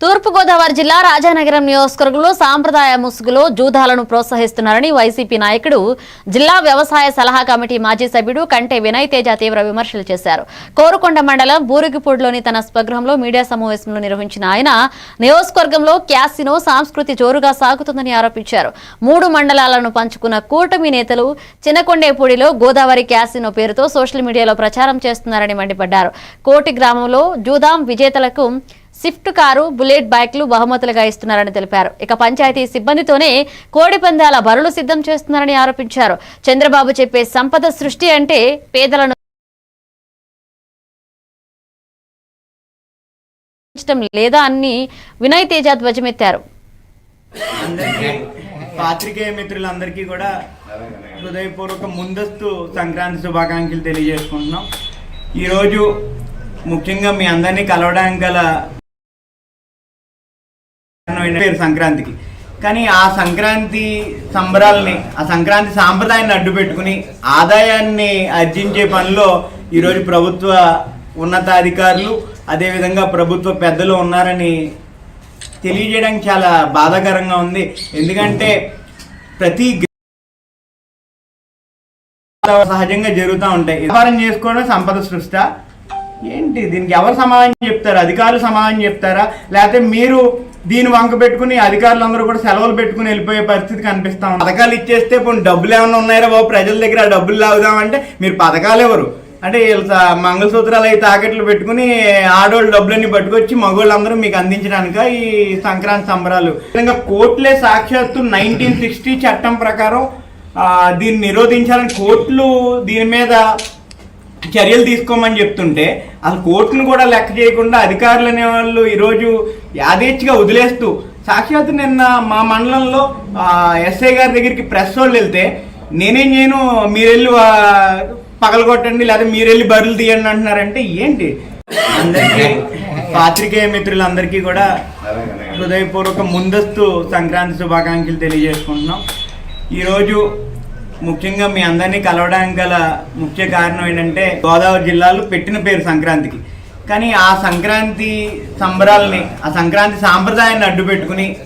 తూర్పుగోదావరి జిల్లా రాజానగరం నియోజకవర్గంలో సాంప్రదాయ ముసుగులో జూదాలను ప్రోత్సహిస్తున్నారని వైసీపీ నాయకుడు జిల్లా వ్యవసాయ సలహా కమిటీ మాజీ సభ్యుడు కంటే వినయ్ తేజ తీవ్ర విమర్శలు చేశారు. కోరుకొండ మండలం బూరిగిపూడిలోని తన స్వగృహంలో మీడియా సమావేశంలో నిర్వహించిన ఆయన నియోజకవర్గంలో క్యాసినో సాంస్కృతి జోరుగా సాగుతుందని ఆరోపించారు. మూడు మండలాలను పంచుకున్న కూటమి నేతలు చిన్నకొండేపూడిలో గోదావరి క్యాసినో పేరుతో సోషల్ మీడియాలో ప్రచారం చేస్తున్నారని మండిపడ్డారు. కోటి గ్రామంలో జూదాం విజేతలకు స్విఫ్ట్ కారు బుల్లెట్ బైక్లు బహుమతులుగా ఇస్తున్నారని తెలిపారు. ఇక పంచాయతీ సిబ్బందితోనే కోడి పందాల బరులు సిద్ధం చేస్తున్నారని ఆరోపించారు. చంద్రబాబు చెప్పే సంపద సృష్టి అంటే పేదలను లేదా అని వినయ్ తేజ ధ్వజమెత్తారు. పాత్రికేయ మిత్రులందరికీ కూడా హృదయపూర్వక ముందస్తు సంక్రాంతి శుభాకాంక్షలు తెలియజేసుకుంటున్నాం. ఈరోజు ముఖ్యంగా మీ అందరినీ కలవడానికి గల పేరు సంక్రాంతికి. కానీ ఆ సంక్రాంతి సంబరాల్ని ఆ సంక్రాంతి సాంప్రదాయాన్ని అడ్డు పెట్టుకుని ఆదాయాన్ని ఆర్జించే పనిలో ఈరోజు ప్రభుత్వ ఉన్నతాధికారులు అదేవిధంగా ప్రభుత్వ పెద్దలు ఉన్నారని తెలియజేయడానికి చాలా బాధాకరంగా ఉంది. ఎందుకంటే ప్రతి సహజంగా జరుగుతూ ఉంటాయి. వ్యాపారం చేసుకోవడం సంపద సృష్ట. ఏంటి? దీనికి ఎవరు సమాధానం చెప్తారు? అధికారులు సమాధానం చెప్తారా? లేకపోతే మీరు దీని వంక పెట్టుకుని అధికారులందరూ కూడా సెలవులు పెట్టుకుని వెళ్ళిపోయే పరిస్థితి కనిపిస్తా ఉంది. పథకాలు ఇచ్చేస్తే ఇప్పుడు డబ్బులు ఏమైనా ఉన్నాయా బాబు? ప్రజల దగ్గర డబ్బులు లాగుదామంటే మీరు పథకాలు ఎవరు? అంటే వీళ్ళు మంగళసూత్రాలు అయి తాకెట్లు పెట్టుకుని ఆడోళ్ళు డబ్బులన్నీ పట్టుకొచ్చి మగవాళ్ళందరూ మీకు అందించడానిక ఈ సంక్రాంతి సంబరాలు? ఇంకా కోర్టులే సాక్షాత్తు నైన్టీన్ సిక్స్టీ చట్టం ప్రకారం దీన్ని నిరోధించాలని కోర్టులు దీని మీద చర్యలు తీసుకోమని చెప్తుంటే అసలు కోర్టును కూడా లెక్క చేయకుండా అధికారులు అనే వాళ్ళు ఈరోజు యాదేచ్ఛగా వదిలేస్తూ సాక్షాత్ నిన్న మా మండలంలో ఎస్ఐ గారి దగ్గరికి ప్రెస్ వాళ్ళు వెళ్తే నేనేం చేయను మీరెళ్ళి పగలగొట్టండి లేదా మీరెళ్ళి బరులు తీయండి అంటున్నారంటే ఏంటి? అందరికీ పాత్రికేయ మిత్రులందరికీ కూడా హృదయపూర్వక ముందస్తు సంక్రాంతి శుభాకాంక్షలు తెలియజేసుకుంటున్నాం. ఈరోజు ముఖ్యంగా మీ అందరినీ కలవడానికి గల ముఖ్య కారణం ఏంటంటే గోదావరి జిల్లాలో పెట్టిన పేరు సంక్రాంతికి. కానీ ఆ సంక్రాంతి సంబరాల్ని ఆ సంక్రాంతి సాంప్రదాయాన్ని అడ్డు పెట్టుకుని